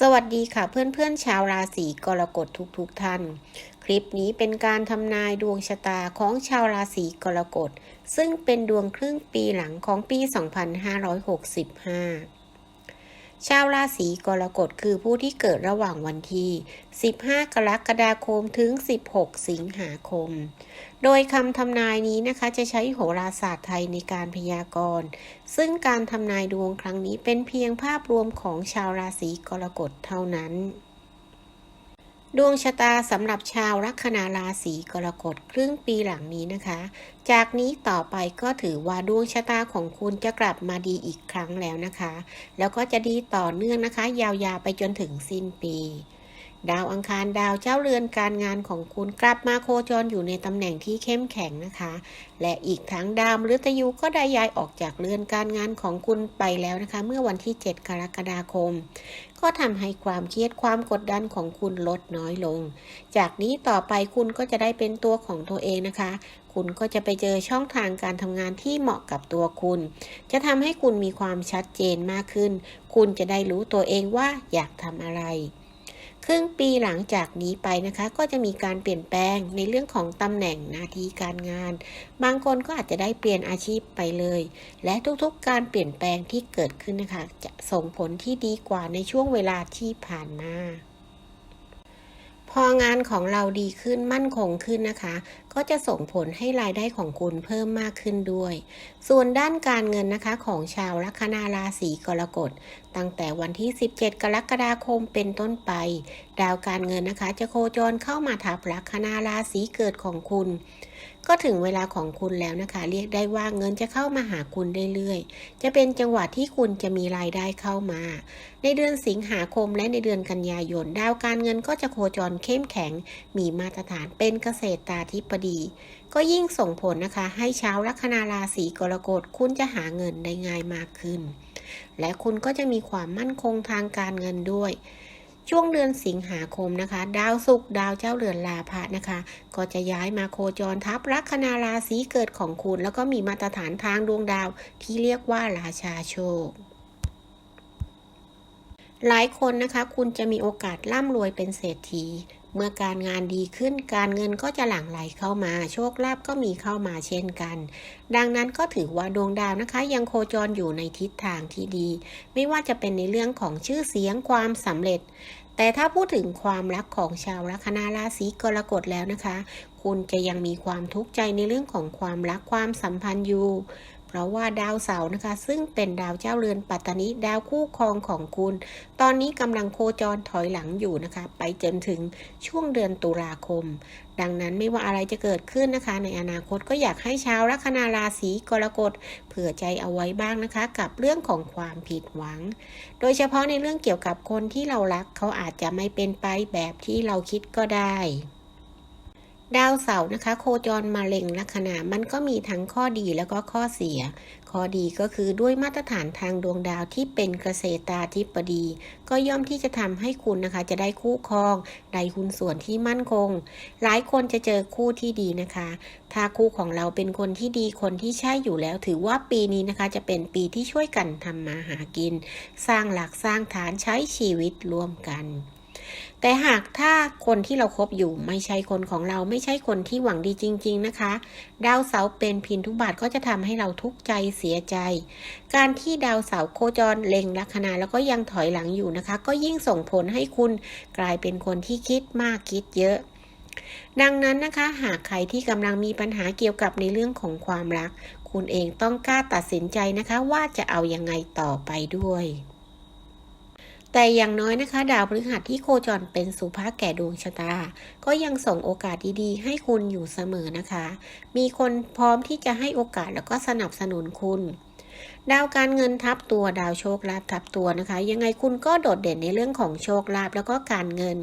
สวัสดีค่ะเพื่อนๆชาวราศีกรกฎทุกๆทท่าน คลิปนี้เป็นการทำนายดวงชะตาของชาวราศีกรกฎซึ่งเป็นดวงครึ่งปีหลังของปี 2565 ชาวราศีกรกฎคือผู้ที่เกิดระหว่างวันที่ 15 กรกฎาคมถึง 16 สิงหาคม โดยคำทำนายนี้นะคะจะใช้โหราศาสตร์ไทยในการพยากรณ์ ซึ่งการทำนายดวงครั้งนี้เป็นเพียงภาพรวมของชาวราศีกรกฎเท่านั้น ดวงชะตาสำหรับชาวลัคนาราศีกรกฎครึ่งปีหลังนี้นะคะ จากนี้ต่อไปก็ถือว่าดวงชะตาของคุณจะกลับมาดีอีกครั้งแล้วนะคะ แล้วก็จะดีต่อเนื่องนะคะ ยาวๆไปจนถึงสิ้นปี ดาวอังคารดาวเจ้าเรือนการงานของคุณกลับมาโคจรอยู่ในตำแหน่งที่เข้มแข็งนะคะ และอีกทั้งดาวมฤตยูก็ได้ย้ายออกจากเรือนการงานของคุณไปแล้วนะคะ เมื่อวันที่ 7 กรกฎาคม ก็ทำให้ความเครียดความกดดันของคุณลดน้อยลง จากนี้ต่อไปคุณก็จะได้เป็นตัวของตัวเองนะคะ คุณก็จะไปเจอช่องทางการทำงานที่เหมาะกับตัวคุณ จะทำให้คุณมีความชัดเจนมากขึ้น คุณจะได้รู้ตัวเองว่าอยากทำอะไร ครึ่งปีหลังจากนี้ไปนะคะ ก็จะมีการเปลี่ยนแปลงในเรื่องของตำแหน่งหน้าที่การงาน บางคนก็อาจจะได้เปลี่ยนอาชีพไปเลย และทุกๆ การเปลี่ยนแปลงที่เกิดขึ้นนะคะ จะส่งผลที่ดีกว่าในช่วงเวลาที่ผ่านมาพองานของเราดีขึ้นมั่นคงขึ้นนะคะ ก็จะส่งผลให้รายได้ของคุณเพิ่มมากขึ้นด้วย ส่วนด้านการเงินนะคะของชาวลัคนาราศีกรกฎ ตั้งแต่วันที่ 17 กรกฎาคมเป็นต้นไป ดาวการเงินนะคะ จะโคจรเข้ามาทับลัคนาราศีเกิดของคุณ ก็ถึงเวลาของคุณแล้วนะคะ เรียกได้ว่าเงินจะเข้ามาหาคุณเรื่อยๆ จะเป็นจังหวะที่คุณจะมีรายได้เข้ามา ในเดือนสิงหาคมและในเดือนกันยายน ดาวการเงินก็จะโคจรเข้มแข็ง มีมาตรฐานเป็นเกษตรตาธิบดี ก็ยิ่งส่งผลนะคะ ให้ชาวลัคนาราศีกรกฎคุณจะหาเงินได้ง่ายมากขึ้น และคุณก็จะมีความมั่นคงทางการเงินด้วย ช่วงเดือนสิงหาคมนะคะ ดาวศุกร์ดาวเจ้าเรือนลาภะนะคะ ก็จะย้ายมาโคจรทับลัคนาราศีเกิดของคุณ แล้วก็มีมาตรฐานทางดวงดาวที่เรียกว่าราชาโชคหลายคนนะคะ คุณจะมีโอกาสร่ำรวยเป็นเศรษฐี เมื่อการงานดีขึ้นการเงินก็จะหลั่งไหลเข้ามา โชคลาภก็มีเข้ามาเช่นกัน ดังนั้นก็ถือว่าดวงดาวนะคะ ยังโคจรอยู่ในทิศทางที่ดี ไม่ว่าจะเป็นในเรื่องของชื่อเสียงความสำเร็จ แต่ถ้าพูดถึงความรักของชาวลัคนาราศีกรกฎแล้วนะคะ คุณจะยังมีความทุกข์ใจในเรื่องของความรักความสัมพันธ์อยู่ เพราะว่าดาวเสาร์นะคะ ซึ่งเป็นดาวเจ้าเรือนปัตตานิดาวคู่ครองของคุณ ตอนนี้กำลังโคจรถอยหลังอยู่นะคะ ไปจนถึงช่วงเดือนตุลาคม ดังนั้นไม่ว่าอะไรจะเกิดขึ้นนะคะ ในอนาคตก็อยากให้ชาวลัคนาราศีกรกฎเผื่อใจเอาไว้บ้างนะคะ กับเรื่องของความผิดหวัง โดยเฉพาะในเรื่องเกี่ยวกับคนที่เรารักเขาอาจจะไม่เป็นไปแบบที่เราคิดก็ได้ ดาวเสาร์นะคะ โคจรมาเล็งลัคนามันก็มีทั้งข้อดีแล้วก็ข้อเสีย ข้อดีก็คือด้วยมาตรฐานทางดวงดาวที่เป็นเกษตราธิบดี ก็ย่อมที่จะทำให้คุณนะคะ จะได้คู่ครองได้หุ้นส่วนที่มั่นคง หลายคนจะเจอคู่ที่ดีนะคะ ถ้าคู่ของเราเป็นคนที่ดีคนที่ใช่อยู่แล้ว ถือว่าปีนี้นะคะ จะเป็นปีที่ช่วยกันทำมาหากิน สร้างหลักสร้างฐานใช้ชีวิตร่วมกัน แต่หากถ้าคนที่เราครบอยู่ไม่ใช่คนของเราไม่ใช่คนที่หวังดีจริง ๆนะคะ ดาวเสาร์เป็นพินทุบาทก็จะทำให้เราทุกข์ใจเสียใจ การที่ดาวเสาร์โคจรเล็งลัคนาแล้วก็ยังถอยหลังอยู่นะคะ ก็ยิ่งส่งผลให้คุณกลายเป็นคนที่คิดมากคิดเยอะดังนั้นนะคะ หากใครที่กำลังมีปัญหาเกี่ยวกับในเรื่องของความรัก คุณเองต้องกล้าตัดสินใจนะคะ ว่าจะเอายังไงต่อไปด้วย แต่อย่างน้อยนะคะ ดาวพฤหัสที่โคจรเป็นสุภาแก่ดวงชะตา ก็ยังส่งโอกาสดีๆ ให้คุณอยู่เสมอนะคะ มีคนพร้อมที่จะให้โอกาสแล้วก็สนับสนุนคุณ ดาวการเงินทับตัวดาวโชคลาภทับตัวนะคะ ยังไงคุณก็โดดเด่นในเรื่องของโชคลาภแล้วก็การเงิน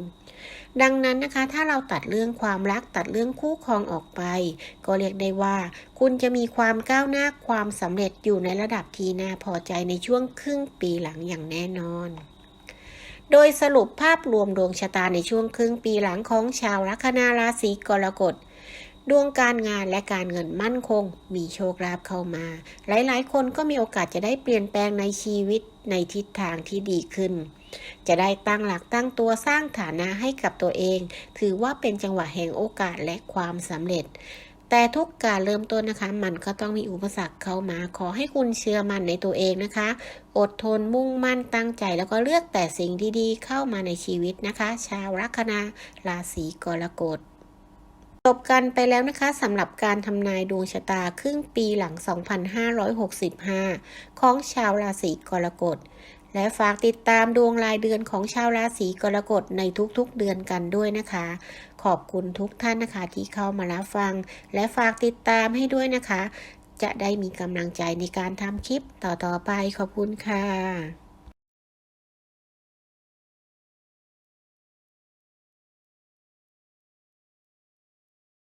ดังนั้นนะคะ ถ้าเราตัดเรื่องความรักตัดเรื่องคู่ครองออกไป ก็เรียกได้ว่า คุณจะมีความก้าวหน้าความสำเร็จอยู่ในระดับที่น่าพอใจในช่วงครึ่งปีหลังอย่างแน่นอน โดยสรุปภาพรวมดวงชะตาในช่วงครึ่งปีหลังของชาวลัคนาราศีกรกฎดวงการงานและการเงินมั่นคง มีโชคลาภเข้ามา หลายๆ คนก็มีโอกาสจะได้เปลี่ยนแปลงในชีวิตในทิศทางที่ดีขึ้น จะได้ตั้งหลักตั้งตัวสร้างฐานะให้กับตัวเอง ถือว่าเป็นจังหวะแห่งโอกาสและความสำเร็จ แต่ทุกการเริ่มต้นนะคะ มันก็ต้องมีอุปสรรคเข้ามา ขอให้คุณเชื่อมั่นในตัวเองนะคะ อดทนมุ่งมั่นตั้งใจ แล้วก็เลือกแต่สิ่งดีๆ เข้ามาในชีวิตนะคะ ชาวลัคนาราศีกรกฎจบกันไปแล้วนะคะสำหรับการทำนายดวงชะตาครึ่งปีหลัง 2565 ของชาวราศีกรกฎ และฝากติดตามดวงรายเดือนของชาวราศีกรกฎในทุกๆเดือนกันด้วยนะคะ ขอบคุณทุกท่านนะคะที่เข้ามารับฟัง และฝากติดตามให้ด้วยนะคะ จะได้มีกำลังใจในการทำคลิปต่อๆไปขอบคุณค่ะ